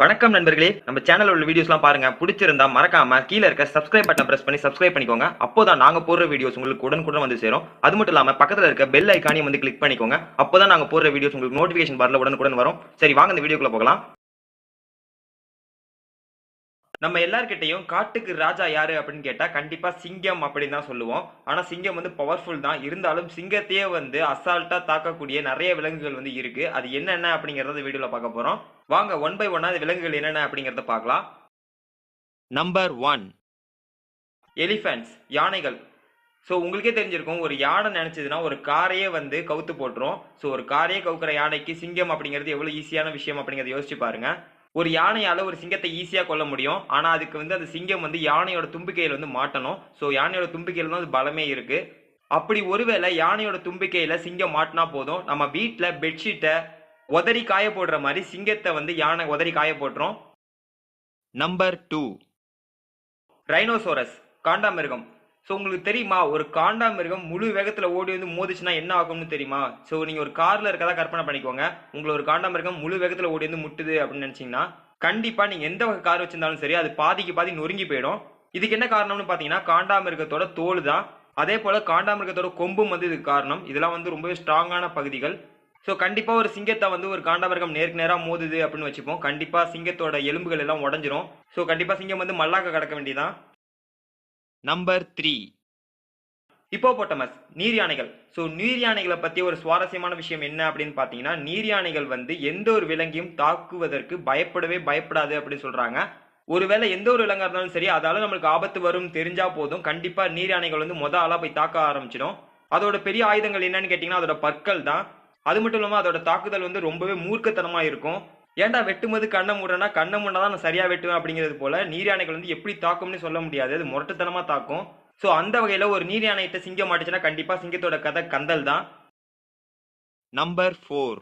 வணக்கம் நண்பர்களே. நம்ம சேனல் உள்ள வீடியோஸ்லாம் பாருங்க. பிடிச்சிருந்தா மறக்காம கீழே இருக்க சப்ஸ்கிரைப் பட்டன் பிரஸ் பண்ணி சப்ஸ்கிரைப் பண்ணிக்கோங்க. அப்போதான் நாங்க போடுற வீடியோஸ் உங்களுக்கு உடனுக்குடன் வந்து சேரும். அது மட்டும் இல்லாம பக்கத்துல இருக்க பெல் ஐக்கானையும் வந்து கிளிக் பண்ணிக்கோங்க. அப்போதான் நாங்க போடுற வீடியோஸ் உங்களுக்கு நோட்டிபிகேஷன் பார்ல உடனுக்குடன் வரும். சரி வாங்க இந்த வீடியோக்குள்ள போகலாம். நம்ம எல்லார்கிட்டையும் காட்டுக்கு ராஜா யாரு அப்படின்னு கேட்டா கண்டிப்பா சிங்கம் அப்படின்னு தான் சொல்லுவோம். ஆனா சிங்கம் வந்து பவர்ஃபுல் தான். இருந்தாலும் சிங்கத்தையே வந்து அசால்ட்டா தாக்கக்கூடிய நிறைய விலங்குகள் வந்து இருக்கு. அது என்னென்ன அப்படிங்கறத வீடியோல பார்க்க போறோம். வாங்க ஒன் பை ஒன்னா விலங்குகள் என்னென்ன அப்படிங்கறத பார்க்கலாம். நம்பர் ஒன் எலிஃபென்ட்ஸ் யானைகள். ஸோ உங்களுக்கே தெரிஞ்சிருக்கும் ஒரு யானை நினைச்சதுன்னா ஒரு காரையே வந்து கவுத்து போட்டுரும். ஸோ ஒரு காரையே கவுக்கிற யானைக்கு சிங்கம் அப்படிங்கிறது எவ்வளோ ஈஸியான விஷயம் அப்படிங்கிறத யோசிச்சு பாருங்கள் ஒரு யானையால் ஒரு சிங்கத்தை ஈஸியாக கொல்ல முடியும். ஆனால் அதுக்கு வந்து அந்த சிங்கம் வந்து யானையோட தும்பிக்கையில் வந்து மாட்டணும். ஸோ யானையோட தும்பிக்கையில் தான் அது பலமே இருக்குது அப்படி ஒருவேளை யானையோட தும்பிக்கையில் சிங்கம் மாட்டினா போதும். நம்ம வீட்டில் பெட்ஷீட்டை உதறி காய போடுற மாதிரி சிங்கத்தை வந்து யானை உதறி காய போட்டுரும். நம்பர் டூ ரைனோசோரஸ் காண்டாமிருகம் ஸோ உங்களுக்கு தெரியுமா ஒரு காண்டாமிருகம் முழு வேகத்தில் ஓடி வந்து மோதிச்சுன்னா என்ன ஆகும்னு தெரியுமா? ஸோ நீங்கள் ஒரு காரில் இருக்கதா கற்பனை பண்ணிக்கோங்க. உங்களை ஒரு காண்டாமிருகம் முழு வேகத்தில் ஓடி வந்து முட்டுது அப்படின்னு நினச்சிங்கன்னா கண்டிப்பாக நீங்கள் எந்த வகை கார் வச்சிருந்தாலும் சரி அது பாதிக்கு பாதி நொறுங்கி போயிடும். இதுக்கு என்ன காரணம்னு பார்த்தீங்கன்னா காண்டாமிருகத்தோட தோல் தான். அதே போல் காண்டாமிருகத்தோட கொம்பும் வந்து இதுக்கு காரணம். இதெல்லாம் வந்து ரொம்பவே ஸ்ட்ராங்கான பகுதிகள். ஸோ கண்டிப்பாக ஒரு சிங்கத்தை வந்து ஒரு காண்டாமிருகம் நேருக்கு நேராக மோதுது அப்படின்னு வச்சுப்போம். கண்டிப்பாக சிங்கத்தோட எலும்புகள் எல்லாம் உடஞ்சிரும். ஸோ கண்டிப்பாக சிங்கம் வந்து மல்லாக்க கிடக்க வேண்டியதான் நம்பர் த்ரீ ஹிப்போபோட்டமஸ் நீர் யானைகள் ஸோ நீர் யானைகளை பற்றி ஒரு சுவாரஸ்யமான விஷயம் என்ன அப்படின்னு பார்த்தீங்கன்னா நீர் யானைகள் வந்து எந்த ஒரு விலங்கையும் தாக்குவதற்கு பயப்படவே பயப்படாது அப்படின்னு சொல்கிறாங்க ஒருவேளை எந்த ஒரு விலங்காக இருந்தாலும் சரி அதால நம்மளுக்கு ஆபத்து வரும் தெரிஞ்சா போதும். கண்டிப்பாக நீர் யானைகள் வந்து மொத ஆளாக போய் தாக்க ஆரம்பிச்சிடும். அதோட பெரிய ஆயுதங்கள் என்னன்னு கேட்டிங்கன்னா அதோட பற்கள் தான் அது மட்டும் இல்லாமல் அதோட தாக்குதல் வந்து ரொம்பவே மூர்க்கத்தனமாக இருக்கும். ஏன்டா வெட்டும்போது கண்ணை மூடுறேன்னா கண்ணை மூடா தான் நான் சரியா வெட்டுவேன் அப்படிங்கிறது போல நீர் யானைகள் வந்து எப்படி தாக்கும்னு சொல்ல முடியாது. அது முரட்டுத்தனமா தாக்கும். ஸோ அந்த வகையில் ஒரு நீர் யானைகிட்ட சிங்கம் மாட்டுச்சுன்னா கண்டிப்பாக சிங்கத்தோட கதை கந்தல் தான். நம்பர் ஃபோர்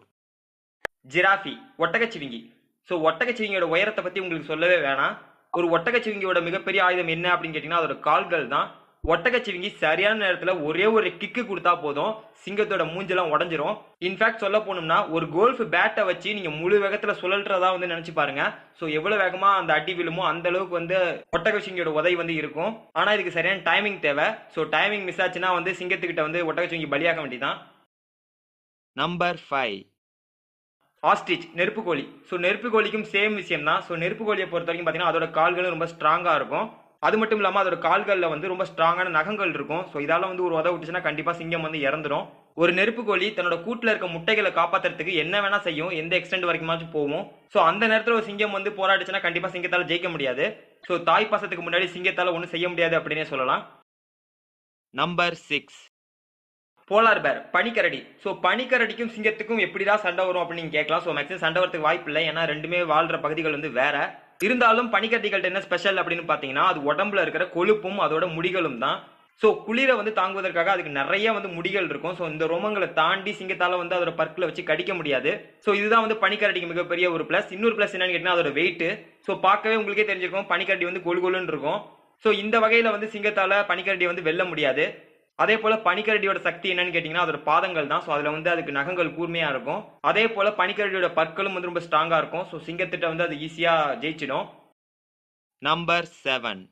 ஜிராஃபி ஒட்டகச்சிவிங்கி. ஸோ ஒட்டகச்சிவிங்கியோட உயரத்தை பற்றி உங்களுக்கு சொல்லவே வேணாம். ஒரு ஒட்டகச்சிவிங்கியோட மிகப்பெரிய ஆயுதம் என்ன அப்படின்னு கேட்டிங்கன்னா அதோட கால்கள் தான். ஒட்டகச்சிவிங்கி சரியான நேரத்தில் ஒரே ஒரு கிக்கு கொடுத்தா போதும். சிங்கத்தோட மூஞ்செல்லாம் உடஞ்சிரும். இன்ஃபேக்ட் சொல்ல போனோம்னா ஒரு கோல்ஃப் பேட்டை வச்சு நீங்க முழு வேகத்துல சுழல்றதா வந்து நினைச்சு பாருங்க. ஸோ எவ்வளவு வேகமா அந்த அடி விழுமோ அந்த அளவுக்கு வந்து ஒட்டகச்சிங்கியோட உதவி வந்து இருக்கும். ஆனா இதுக்கு சரியான டைமிங் தேவை. ஸோ டைமிங் மிஸ் ஆச்சுன்னா வந்து சிங்கத்துக்கிட்ட வந்து ஒட்டகச்சிங்கி பலியாக வேண்டியதான் நம்பர் ஃபைவ் ஆஸ்ட்ரிச் நெருப்புக்கோழி ஸோ நெருப்புக்கோழிக்கும் சேம் விஷயம் தான் ஸோ நெருப்புக்கோழியை பொறுத்த வரைக்கும் பார்த்தீங்கன்னா அதோட கால்களும் ரொம்ப ஸ்ட்ராங்காக இருக்கும். அது மட்டும் இல்லாமல் அதோட கால்களில் வந்து ரொம்ப ஸ்ட்ராங்கான நகங்கள் இருக்கும். ஸோ இதால் வந்து ஒரு உதவ விட்டுச்சுன்னா கண்டிப்பாக சிங்கம் வந்து இறந்துரும். ஒரு நெருப்புக்கோழி தன்னோட கூட்டில் இருக்க முட்டைகளை காப்பாற்றுறதுக்கு என்ன வேணா செய்யும். எந்த எக்ஸ்டெண்ட் வரைக்குமாச்சும் போவோம் ஸோ அந்த நேரத்தில் ஒரு சிங்கம் வந்து போராடிச்சுன்னா கண்டிப்பாக சிங்கத்தால் ஜெயிக்க முடியாது. ஸோ தாய் பாசத்துக்கு முன்னாடி சிங்கத்தால் ஒன்றும் செய்ய முடியாது அப்படின்னே சொல்லலாம். நம்பர் சிக்ஸ் போலார் பேர் பனிக்கரடி. ஸோ பனிக்கரடிக்கும் சிங்கத்துக்கும் எப்படிதான் சண்டை வரும் அப்படின்னு கேட்கலாம். ஸோ மேக்ஸிமம் சண்டை வரதுக்கு வாய்ப்பு இல்லை ஏன்னா ரெண்டுமே வாழ்ற பகுதிகள் வந்து வேற. இருந்தாலும் பனிக்கட்டிகள்ட்ட என்ன ஸ்பெஷல் அப்படின்னு பார்த்தீங்கன்னா அது உடம்புல இருக்கிற கொழுப்பும் அதோட முடிகளும் தான். ஸோ குளிரை வந்து தாங்குவதற்காக அதுக்கு நிறைய வந்து முடிகள் இருக்கும். ஸோ இந்த ரோமங்களை தாண்டி சிங்கத்தால வந்து அதோட பற்களை வச்சு கடிக்க முடியாது. ஸோ இதுதான் வந்து பனிக்கரடிக்கு மிகப்பெரிய ஒரு ப்ளஸ் இன்னொரு ப்ளஸ் என்னன்னு கேட்டீங்கன்னா அதோட வெயிட் ஸோ பார்க்கவே உங்களுக்கே தெரிஞ்சிருக்கும். பனிக்கரடி வந்து கொழு கொழுன்னு இருக்கும். ஸோ இந்த வகையில் வந்து சிங்கத்தால பனிக்கரடி வந்து வெல்ல முடியாது. அதே போல பனிக்கரடியோட சக்தி என்னன்னு கேட்டீங்கன்னா அதோட பாதங்கள் தான். ஸோ அதுல வந்து அதுக்கு நகங்கள் கூர்மையா இருக்கும். அதே போல பனிக்கரடியோட பற்களும் வந்து ரொம்ப ஸ்ட்ராங்கா இருக்கும். ஸோ சிங்கத்திட்ட வந்து அது ஈஸியா ஜெயிச்சிடும். நம்பர் செவன்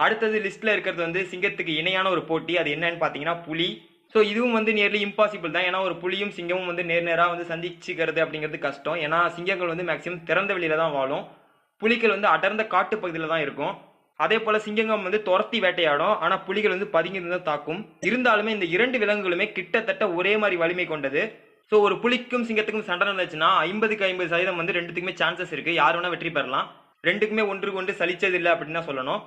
அடுத்தது லிஸ்ட்ல இருக்கிறது வந்து சிங்கத்துக்கு இணையான ஒரு போட்டி. அது என்னன்னு பாத்தீங்கன்னா புலி. ஸோ இதுவும் வந்து நியர்லி இம்பாசிபிள் தான். ஏன்னா ஒரு புலியும் சிங்கமும் வந்து நேர் நேராக வந்து சந்திச்சுக்கிறது அப்படிங்கிறது கஷ்டம். ஏன்னா சிங்கங்கள் வந்து மேக்சிமம் திறந்த வெளியில தான் வாழும். புலிகள் வந்து அடர்ந்த காட்டு பகுதியில் தான் இருக்கும். அதே போல சிங்கங்கம் வந்து துரத்தி வேட்டையாடும். ஆனா புலிகள் வந்து பதுங்கி தான் தாக்கும். இருந்தாலுமே இந்த இரண்டு விலங்குகளுமே கிட்டத்தட்ட ஒரே மாதிரி வலிமை கொண்டது. ஸோ ஒரு புலிக்கும் சிங்கத்துக்கும் சண்டை நடந்துச்சுன்னா ஐம்பதுக்கு ஐம்பது சதவீதம் வந்து ரெண்டுத்துக்குமே சான்சஸ் இருக்கு. யார் வேணா வெற்றி பெறலாம். ரெண்டுக்குமே ஒன்றுக்கு ஒன்று சலிச்சது இல்லை அப்படின்னு தான் சொல்லணும்.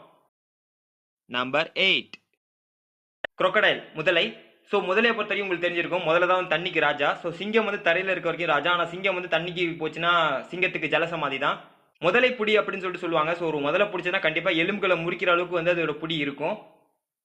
நம்பர் எயிட் குரொக்கடைல் முதலை. ஸோ முதலையை பொறுத்த வரைக்கும் உங்களுக்கு தெரிஞ்சிருக்கும். முதல்ல தான் வந்து தண்ணிக்கு ராஜா. ஸோ சிங்கம் வந்து தரையில் இருக்க வரைக்கும் ராஜா. ஆனால் சிங்கம் வந்து தண்ணிக்கு போச்சுன்னா சிங்கத்துக்கு ஜலசமாதி தான் முதலை புடி அப்படின்னு சொல்லிட்டு சொல்லுவாங்க. ஸோ ஒரு முதலை பிடிச்சதுன்னா கண்டிப்பாக எலும்புகளை முறிக்கிற அளவுக்கு வந்து அதோட புடி இருக்கும்.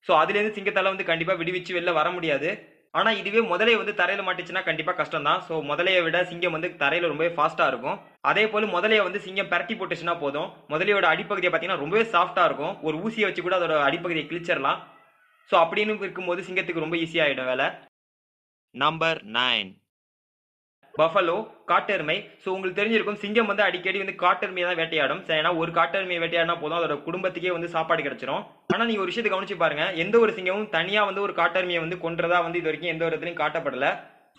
ஸோ அதுலேருந்து சிங்கத்தால வந்து கண்டிப்பாக விடுவிச்சு வெளில வர முடியாது. ஆனால் இதுவே முதலை வந்து தரையில் மாட்டுச்சுன்னா கண்டிப்பாக கஷ்டம் தான் ஸோ முதலையை விட சிங்கம் வந்து தரையில் ரொம்பவே ஃபாஸ்ட்டாக இருக்கும். அதே போல் முதலையை வந்து சிங்கம் பரட்டி போட்டுச்சுன்னா போதும். முதலையோட அடிப்பகுதியை பார்த்தீங்கன்னா ரொம்பவே சாஃப்ட்டாக இருக்கும். ஒரு ஊசியை வச்சு கூட அதோட அடிப்பகுதியை கிழிச்சிடலாம். ஸோ அப்படின்னு இருக்கும்போது சிங்கத்துக்கு ரொம்ப ஈஸியாகிடும் வேலை. நம்பர் நைன் பஃபலோ காட்டெருமை. ஸோ உங்களுக்கு தெரிஞ்சிருக்கும் சிங்கம் வந்து அடிக்கடி வந்து காட்டெருமையை தான் வேட்டையாடும். சரி, ஏன்னா ஒரு காட்டெருமையை வேட்டையாடினா போதும் அதோட குடும்பத்துக்கே வந்து சாப்பாடு கிடைச்சிரும். ஆனால் நீங்கள் ஒரு விஷயத்தை கவனிச்சு பாருங்க. எந்த ஒரு சிங்கமும் தனியாக வந்து ஒரு காட்டெருமையை வந்து கொன்றதா வந்து இது வரைக்கும் எந்த ஒரு இடத்துலையும் காட்டப்படல.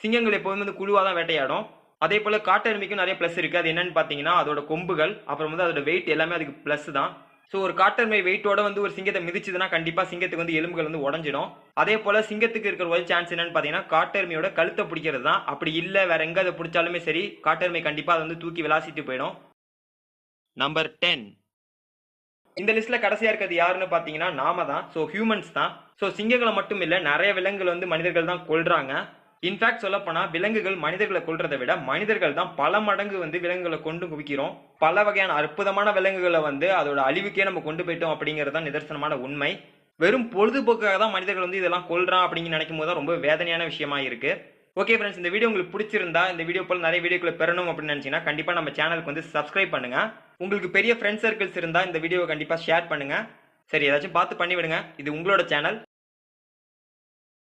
சிங்கங்கள் எப்போதுமே வந்து குழுவாக தான் வேட்டையாடும். அதே போல் காட்டெருமைக்கும் நிறைய ப்ளஸ் இருக்குது அது என்னன்னு பார்த்தீங்கன்னா அதோட கொம்புகள் அப்புறம் வந்து அதோட வெயிட் எல்லாமே அதுக்கு ப்ளஸ் தான். ஸோ ஒரு காட்டெருமை வெயிட்டோட வந்து ஒரு சிங்கத்தை மிதிச்சதுன்னா கண்டிப்பாக சிங்கத்துக்கு வந்து எலும்புகள் வந்து உடஞ்சிடும். அதே போல் சிங்கத்துக்கு இருக்கிற ஒரு சான்ஸ் என்னன்னு பார்த்தீங்கன்னா காட்டெருமையோட கழுத்தை பிடிக்கிறது தான். அப்படி இல்லை வேற எங்கே அதை பிடிச்சாலுமே சரி காட்டெருமை கண்டிப்பாக அதை வந்து தூக்கி விளாசிட்டு போயிடும். நம்பர் டென் இந்த லிஸ்ட்ல கடைசியா இருக்கிறது யாருன்னு பாத்தீங்கன்னா நாம தான். ஸோ ஹியூமன்ஸ் தான். ஸோ சிங்கங்களை மட்டும் இல்லை நிறைய விலங்குகள் வந்து மனிதர்கள் தான் கொள்றாங்க இன்ஃபேக்ட் சொல்ல போனா விலங்குகள் மனிதர்களை கொள்றதை விட மனிதர்கள் தான் பல மடங்கு வந்து விலங்குகளை கொண்டு குவிக்கிறோம். பல வகையான அற்புதமான விலங்குகளை வந்து அதோட அழிவுக்கே நம்ம கொண்டு போயிட்டோம் அப்படிங்கிறது தான் நிதர்சனமான உண்மை. வெறும் பொழுதுபோக்காக தான் மனிதர்கள் வந்து இதெல்லாம் கொள்றான் அப்படின்னு நினைக்கும் போது தான் ரொம்ப வேதனையான விஷயமா இருக்கு. ஓகே ஃப்ரெண்ட்ஸ் இந்த வீடியோ உங்களுக்கு பிடிச்சிருந்தா இந்த வீடியோ போல நிறைய வீடியோக்களை பெறணும் அப்படின்னு நினச்சிங்கன்னா கண்டிப்பா நம்ம சேனலுக்கு வந்து சப்ஸ்கிரைப் பண்ணுங்க. உங்களுக்கு பெரிய ஃப்ரெண்ட் சர்க்கிள்ஸ் இருந்தா இந்த வீடியோவை கண்டிப்பா ஷேர் பண்ணுங்க. சரி ஏதாச்சும் பார்த்து பண்ணிவிடுங்க. இது உங்களோட சேனல்.